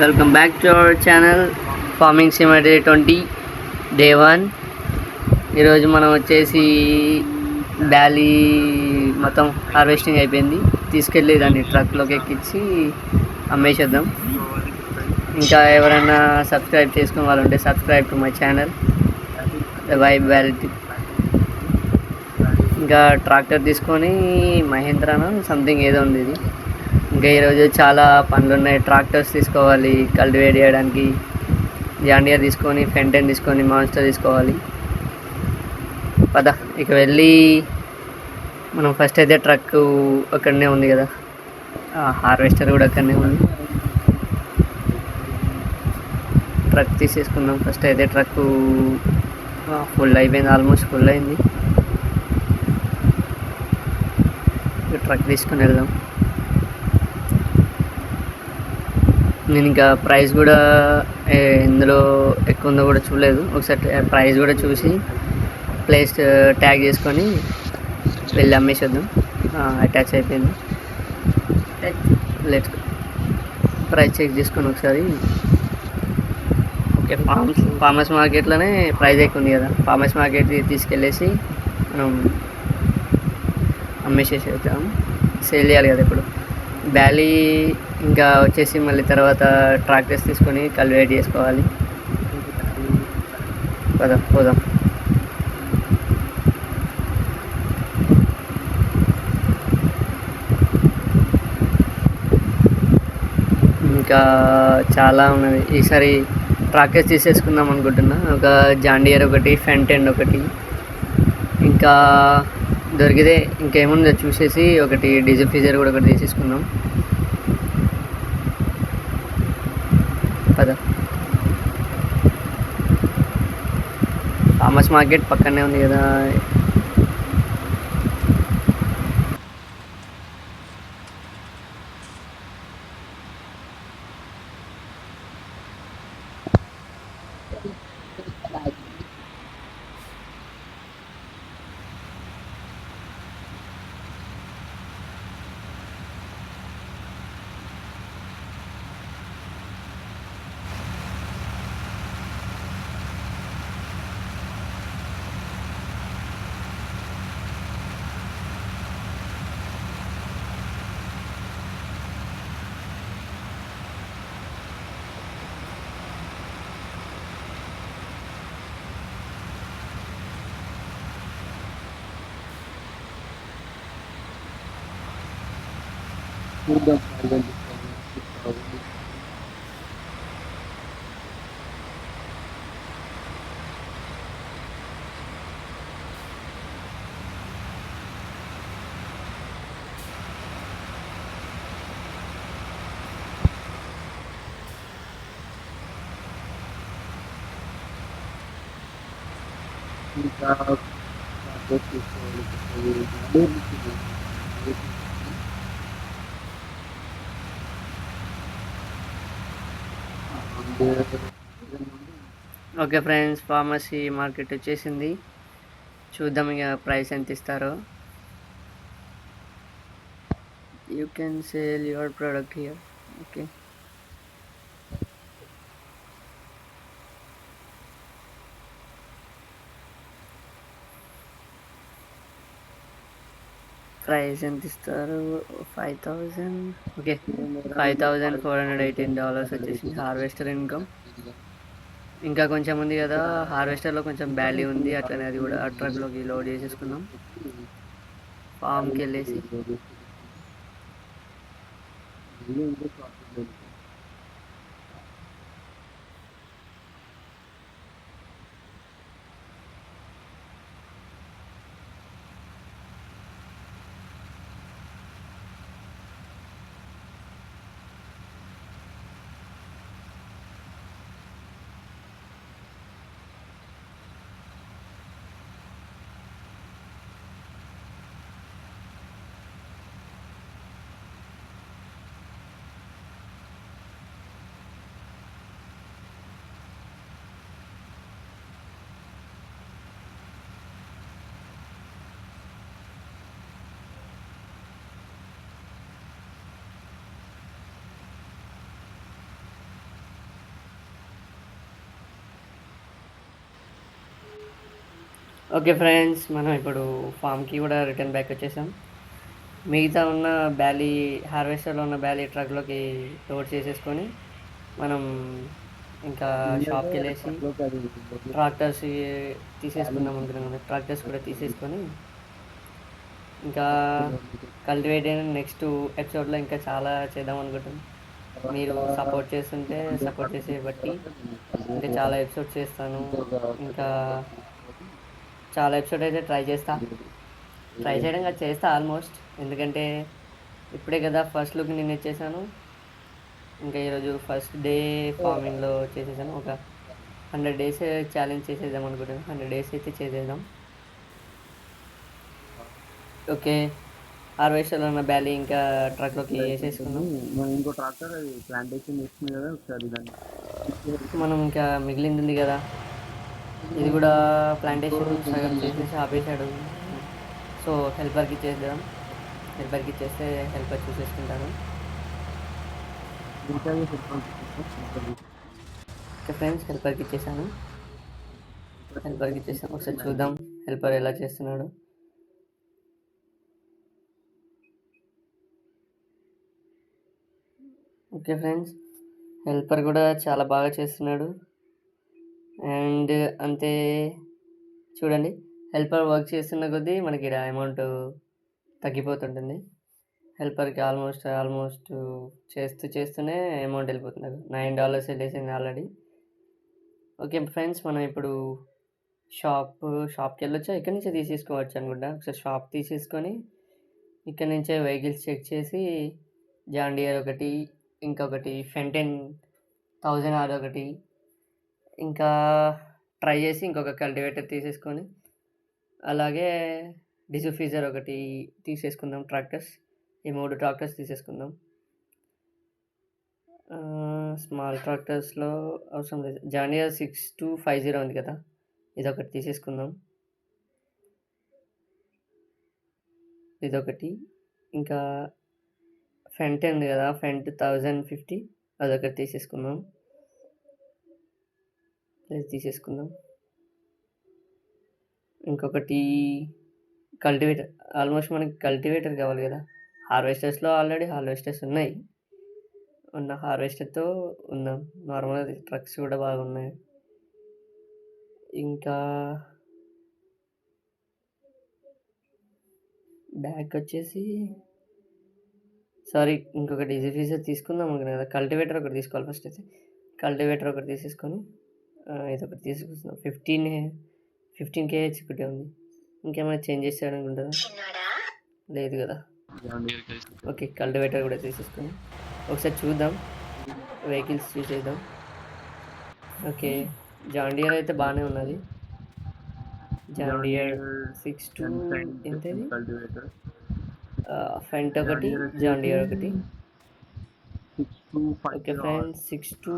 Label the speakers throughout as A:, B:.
A: Welcome back to our channel farming simulator twenty day one ఈరోజు మనం వచ్చేసి Dolly మొత్తం హార్వెస్టింగ్ అయిపోయింది. తీసుకెళ్ళి దాన్ని ట్రక్లోకి ఎక్కించి అమ్మేసేద్దాం. ఇంకా ఎవరైనా సబ్స్క్రైబ్ చేసుకున్న వాళ్ళు ఉంటే subscribe to my channel vibe వ్యాలిటీ ఇంకా ట్రాక్టర్ తీసుకొని మహేంద్రాను సంథింగ్ ఏదో ఉంది ఇది. ఇంకా ఈరోజు చాలా పనులు ఉన్నాయి ట్రాక్టర్స్ తీసుకోవాలి కల్టివేట్ చేయడానికి జాండియర్ తీసుకొని ఫెంటెన్ తీసుకొని మాన్స్టర్ తీసుకోవాలి. పద ఇక వెళ్ళి మనం ఫస్ట్ అయితే ట్రక్ అక్కడనే ఉంది కదా. హార్వెస్టర్ కూడా అక్కడనే ఉంది. ట్రక్ తీసేసుకుందాం. ఫస్ట్ అయితే ట్రక్ ఫుల్ అయిపోయింది ఆల్మోస్ట్ ఫుల్ అయింది. ఇక ట్రక్ తీసుకొని వెళ్దాం. నేను ఇంకా ప్రైస్ కూడా ఏ, ఎందులో ఎక్కువ ఉందో కూడా చూడలేదు. ఒకసారి ప్రైస్ కూడా చూసి ప్లేస్ ట్యాగ్ చేసుకొని వెళ్ళి అమ్మేసేద్దాం. అటాచ్ అయిపోయింది. లెట్ ప్రైస్ చెక్ చేసుకొని ఒకసారి. ఓకే ఫార్మస్ ఫార్మర్స్ మార్కెట్లోనే ప్రైస్ ఎక్కువ ఉంది కదా. ఫార్మర్స్ మార్కెట్ తీసుకెళ్ళేసి మనం అమ్మేసేసేద్దాం. సేల్ చేయాలి కదా ఇప్పుడు. బ్యాలీ ఇంకా వచ్చేసి మళ్ళీ తర్వాత ట్రాక్టర్స్ తీసుకొని కల్వేట్ చేసుకోవాలి. పద పోదాం. ఇంకా చాలా ఉన్నది. ఈసారి ట్రాక్టర్స్ తీసేసుకుందాం అనుకుంటున్నా. ఒక జాండియర్ ఒకటి ఫెంటెండ్ ఒకటి. ఇంకా దొరికితే ఇంకేముందో చూసేసి ఒకటి డీజిల్ ఫీజర్ కూడా ఒకటి తీసేసుకుందాం పద ఫార్మర్స్ మార్కెట్ పక్కనే ఉంది కదా.
B: ఇంకా అడ్జస్ట్ చేసుకోవాలి
A: ఓకే ఫ్రెండ్స్ ఫార్మసీ మార్కెట్ వచ్చేసింది. చూద్దాం ఇక ప్రైస్ ఎంత ఇస్తారో. You can sell your product here okay price ఎంత ఇస్తారు five thousand. Okay. Five thousand four hundred eighteen dollars వచ్చేసి హార్వెస్టర్ ఇన్కమ్. ఇంకా కొంచెం ఉంది కదా హార్వెస్టర్లో కొంచెం బ్యాలీ ఉంది అట్లనే అది కూడా ట్రక్లోకి లోడ్ చేసేసుకున్నాం ఫామ్కి వెళ్ళేసి. ఓకే ఫ్రెండ్స్ మనం ఇప్పుడు ఫామ్కి కూడా రిటర్న్ బ్యాక్ వచ్చేసాం. మిగతా ఉన్న బ్యాలీ హార్వెస్టర్లో ఉన్న బ్యాలీ ట్రక్లోకి లోడ్ చేసేసుకొని మనం ఇంకా షాప్కి వెళ్ళేసి ట్రాక్టర్స్ తీసేసుకుందాం అనుకున్నాం ట్రాక్టర్స్ కూడా తీసేసుకొని ఇంకా కల్టివేట్ అయిన నెక్స్ట్ ఎపిసోడ్లో ఇంకా చాలా చేద్దాం అనుకుంటున్నాం. మీరు సపోర్ట్ చేస్తుంటే సపోర్ట్ చేసే బట్టి. ఇంకా చాలా ఎపిసోడ్ చేస్తాను. ఇంకా చాలా ఎపిసోడ్ అయితే ట్రై చేస్తా. ట్రై చేయడం కాదు చేస్తా ఆల్మోస్ట్ ఎందుకంటే ఇప్పుడే కదా ఫస్ట్ లుక్ నేను ఇచ్చేసాను. ఇంకా ఈరోజు ఫస్ట్ డే ఫార్మింగ్లో చేసేసాను. ఒక హండ్రెడ్ డేస్ ఛాలెంజ్ చేసేద్దాం అనుకుంటున్నాను హండ్రెడ్ డేస్ అయితే చేసేద్దాం. ఓకే. హార్వెస్టర్లో ఉన్న బ్యాలీ ఇంకా ట్రక్లోకి వేసేసుకున్నాం
B: ఇంకో ట్రాక్టర్ అది ప్లాంటేషన్ కదా ఒకసారి
A: మనం ఇంకా మిగిలింది ఉంది కదా. ఇది కూడా ప్లాంటేషన్ సగం చేసేసి ఆపేశాడు. సో హెల్పర్కి ఇచ్చేద్దాం. హెల్పర్కి ఇచ్చేస్తే హెల్పర్ చూసేసుకుంటారు. ఓకే ఫ్రెండ్స్ హెల్పర్కి ఇచ్చేసాను. హెల్పర్కి ఇచ్చేసాను. ఒకసారి చూద్దాం హెల్పర్ ఎలా చేస్తున్నాడు. ఓకే ఫ్రెండ్స్ హెల్పర్ కూడా చాలా బాగా చేస్తున్నాడు. అండ్ అంతే చూడండి. హెల్పర్ వర్క్ చేస్తున్న కొద్దీ మనకి ఇక్కడ అమౌంట్ తగ్గిపోతుంటుంది. హెల్పర్కి ఆల్మోస్ట్ ఆల్మోస్ట్ చేస్తూ చేస్తూనే అమౌంట్ వెళ్ళిపోతుంది. నైన్ డాలర్స్ వెళ్ళేసింది ఆల్రెడీ. ఓకే ఫ్రెండ్స్ మనం ఇప్పుడు షాప్ షాప్కి వెళ్ళొచ్చా? ఇక్కడి నుంచే తీసేసుకోవచ్చు అనుకుంటా. ఒకసారి షాప్ తీసేసుకొని ఇక్కడ నుంచే వెహికల్స్ చెక్ చేసి జాండియర్ ఒకటి ఇంకొకటి ఫెంటెన్ థౌజండ్ ఆర్ ఒకటి ఇంకా ట్రై చేసి ఇంకొక కల్టివేటర్ తీసేసుకొని అలాగే డిజుఫీజర్ ఒకటి తీసేసుకుందాం ట్రాక్టర్స్ ఈ మూడు ట్రాక్టర్స్ తీసేసుకుందాం. స్మాల్ ట్రాక్టర్స్లో అవసరం లేదు. John Deere six two five zero ఉంది కదా ఇదొకటి తీసేసుకుందాం. ఇదొకటి ఇంకా ఫెంట్ ఉంది కదా ఫెంట్ థౌజండ్ ఫిఫ్టీ అదొకటి తీసేసుకుందాం. అది తీసేసుకుందాం. ఇంకొకటి కల్టివేటర్. ఆల్మోస్ట్ మనకి కల్టివేటర్ కావాలి కదా. హార్వెస్టర్స్లో ఆల్రెడీ హార్వెస్టర్స్ ఉన్నాయి. ఉన్న హార్వెస్టర్తో ఉన్నాం నార్మల్గా ట్రక్స్ కూడా బాగున్నాయి. ఇంకా బ్యాక్ వచ్చేసి సారీ ఇంకొకటి ఈజీ ఫీజర్ తీసుకుందాం అనుకున్నా కదా. కల్టివేటర్ ఒకటి తీసుకోవాలి ఫస్ట్ అయితే. కల్టివేటర్ ఒకటి తీసేసుకొని ఇది ఒకటి తీసుకొస్తున్నాం ఫిఫ్టీన్ ఫిఫ్టీన్ కేహెచ్ ఒకటే ఉంది. ఇంకేమైనా చేంజ్ చేసాడు అనుకుంటుందా లేదు కదా. ఓకే కల్టివేటర్ కూడా తీసేసుకొని ఒకసారి చూద్దాం. వెహికల్స్ చూసేద్దాం. ఓకే జాండియర్ అయితే బాగానే ఉన్నది. John Deere six two
B: cultivator
A: ఫెంట్ ఒకటి జాండియర్ ఒకటి.
B: Six two five
A: okay friends six two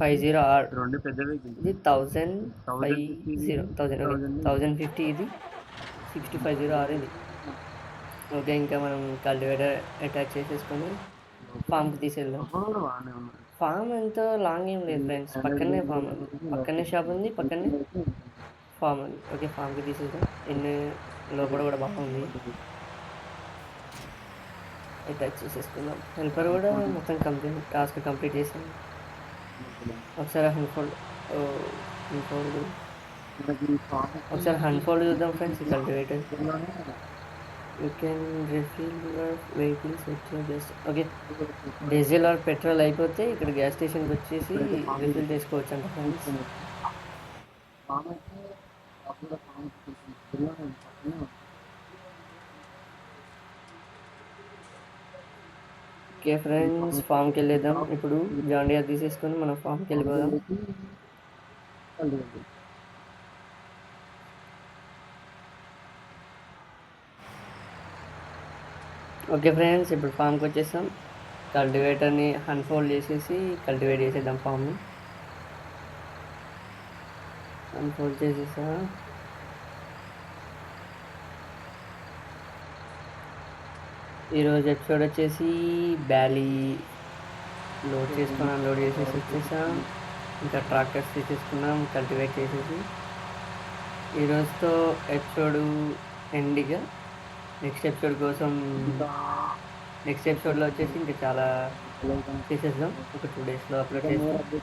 A: five zero R.
B: రెండు పెద్దవి
A: ఇది thousand five zero thousand thousand fifty ఇది. సిక్స్టీ ఫైవ్ జీరో ఆర్ ఇది. ఓకే ఇంకా మనం కల్టివేటర్ అటాచ్ చేసేసుకొని ఫామ్కి
B: ఉన్నాయి
A: ఫామ్ ఎంతో లాంగ్ ఏం లేదు ఫ్రెండ్స్. పక్కనే ఫామ్ పక్కనే షాప్ ఉంది పక్కనే ఫామ్ ఉంది. ఓకే ఫామ్కి తీసేద్దాం ఎన్ని లోపల కూడా బాగుంది. అటాచ్ చేసేసుకుందాం. హెల్పర్ కూడా మొత్తం కంప్లీట్ టాస్క్ కంప్లీట్ చేసాం ఒకసారి హన్ఫోల్డ్ హన్ఫోల్డ్ ఒకసారి హన్ఫోల్డ్ చూద్దాం friends cultivator. You can refill your vehicles just okay. Diesel or petrol అయిపోతే ఇక్కడ గ్యాస్ స్టేషన్కి వచ్చేసి రిఫిల్ చేసుకోవచ్చు అంట ఫ్రెండ్స్.
B: అయితే అప్పుడు ఫామ్ పక్కనే ఉంది.
A: ఓకే ఫ్రెండ్స్ ఫామ్కి వెళ్ళేద్దాం. ఇప్పుడు జాండియా తీసేసుకొని మనం ఫామ్కి వెళ్ళిపోదాం. ఓకే ఫ్రెండ్స్ ఇప్పుడు ఫామ్కి వచ్చేసాం. కల్టివేటర్ని అన్ఫోల్డ్ చేసేసి కల్టివేట్ చేసేద్దాం ఫామ్ని అన్ఫోల్డ్ చేసేసా. ఈరోజు ఎపిసోడ్ వచ్చేసి బ్యాలీ లోడ్ చేసుకొని అన్లోడ్ చేసేసి వచ్చేసాం. ఇంకా ట్రాక్టర్స్ తీసేసుకున్నాం కల్టివేట్ చేసేసి. ఈరోజుతో ఎపిసోడ్ ఎండిగా నెక్స్ట్ ఎపిసోడ్ కోసం నెక్స్ట్ ఎపిసోడ్లో వచ్చేసి ఇంకా చాలా చేసేద్దాం ఒక టూ డేస్లో అప్లోడ్ చేస్తాం.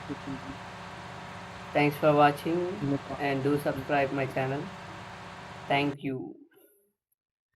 A: Thanks for watching and do subscribe my channel thank you